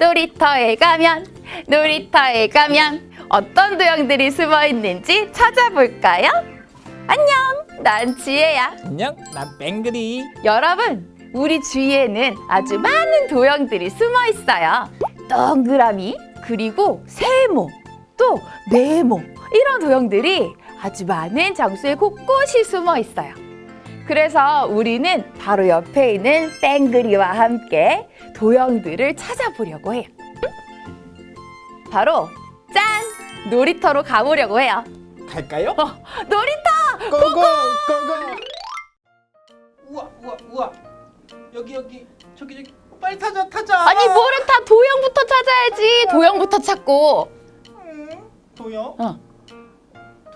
놀이터에 가면 놀이터에 가면 어떤 도형들이 숨어 있는지 찾아볼까요? 안녕, 난 지혜야. 안녕, 난 뱅그리. 여러분, 우리 주위에는 아주 많은 도형들이 숨어 있어요. 동그라미, 그리고 세모, 또 네모 이런 도형들이 아주 많은 장소에 곳곳이 숨어 있어요. 그래서 우리는 바로 옆에 있는 땡그리와 함께 도형들을 찾아보려고 해요. 바로 짠! 놀이터로 가보려고 해요. 갈까요? 어, 놀이터! 고고 고고. 우와 우와 우와. 여기 여기 저기 저기 빨리 타자 타자. 아니 뭐를 다 도형부터 찾아야지. 도형부터 찾고. 음, 도영? 어.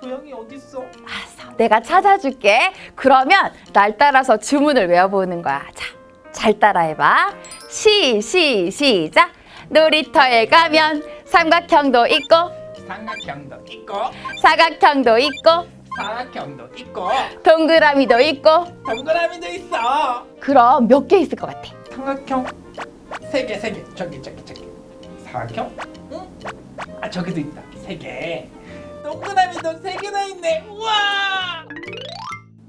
도영이 어디 있어? 알았어. 내가 찾아줄게. 그러면 날 따라서 주문을 외워보는 거야. 자, 잘 따라해봐. 시, 시, 시작. 놀이터에 가면 삼각형도 있고, 삼각형도 있고 사각형도 있고, 사각형도 있고 동그라미도 있고. 동그라미도 있어. 그럼 몇 개 있을 것 같아? 삼각형 세 개 세 개 저기 저기 저기 사각형 응? 아 저기도 있다 세 개. 동그라미도 세 개나 있네. 우와.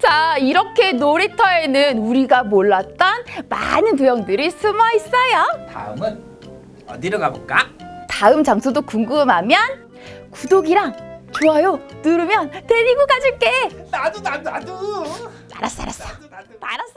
자, 이렇게 놀이터에는 우리가 몰랐던 많은 도형들이 숨어 있어요. 다음은 어디로 가볼까? 다음 장소도 궁금하면 구독이랑 좋아요 누르면 데리고 가줄게. 나도 나도 나도. 알았어, 알았어. 나도 나도. 알았어.